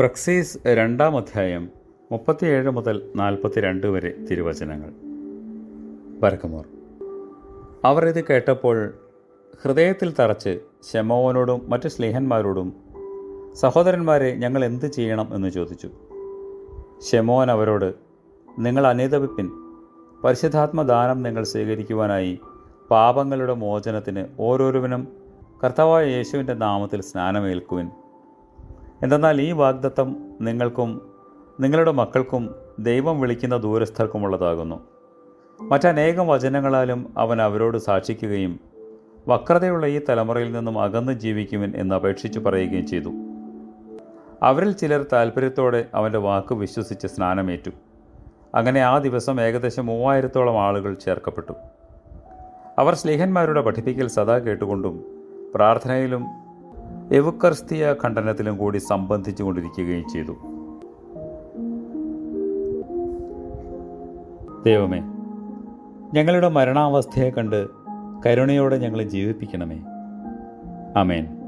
പ്രക്സീസ് രണ്ടാം അധ്യായം മുപ്പത്തിയേഴ് മുതൽ നാൽപ്പത്തിരണ്ട് വരെ തിരുവചനങ്ങൾ. പരക്കുമോർ അവർ ഇത് കേട്ടപ്പോൾ ഹൃദയത്തിൽ തറച്ച് ശമോവനോടും മറ്റു സ്നേഹന്മാരോടും സഹോദരന്മാരെ ഞങ്ങൾ എന്ത് ചെയ്യണം എന്ന് ചോദിച്ചു. ശമോൻ അവരോട് നിങ്ങൾ അനേതപിപ്പിൻ പരിശുദ്ധാത്മദാനം നിങ്ങൾ സ്വീകരിക്കുവാനായി പാപങ്ങളുടെ മോചനത്തിന് ഓരോരുവനും കർത്താവായ യേശുവിന്റെ നാമത്തിൽ സ്നാനമേൽക്കുവിൻ. എന്തെന്നാൽ ഈ വാഗ്ദത്തം നിങ്ങൾക്കും നിങ്ങളുടെ മക്കൾക്കും ദൈവം വിളിക്കുന്ന ദൂരസ്ഥർക്കുമുള്ളതാകുന്നു. മറ്റനേകം വചനങ്ങളാലും അവൻ അവരോട് സാക്ഷിക്കുകയും വക്രതയുള്ള ഈ തലമുറയിൽ നിന്നും അകന്ന് ജീവിക്കുവിൻ എന്ന് അപേക്ഷിച്ചു പറയുകയും ചെയ്തു. അവരിൽ ചിലർ താൽപ്പര്യത്തോടെ അവന്റെ വാക്ക് വിശ്വസിച്ച് സ്നാനമേറ്റു. അങ്ങനെ ആ ദിവസം ഏകദേശം മൂവായിരത്തോളം ആളുകൾ ചേർക്കപ്പെട്ടു. അവർ സ്ലേഹന്മാരുടെ പഠിപ്പിക്കൽ സദാ കേട്ടുകൊണ്ടും പ്രാർത്ഥനയിലും എവുക്കർസ്തീയ ഖണ്ഡനത്തിലും കൂടി സംബന്ധിച്ചു കൊണ്ടിരിക്കുകയും ചെയ്തു. ദൈവമേ ഞങ്ങളുടെ മരണാവസ്ഥയെ കണ്ട് കരുണയോടെ ഞങ്ങളെ ജീവിപ്പിക്കണമേ. അമേൻ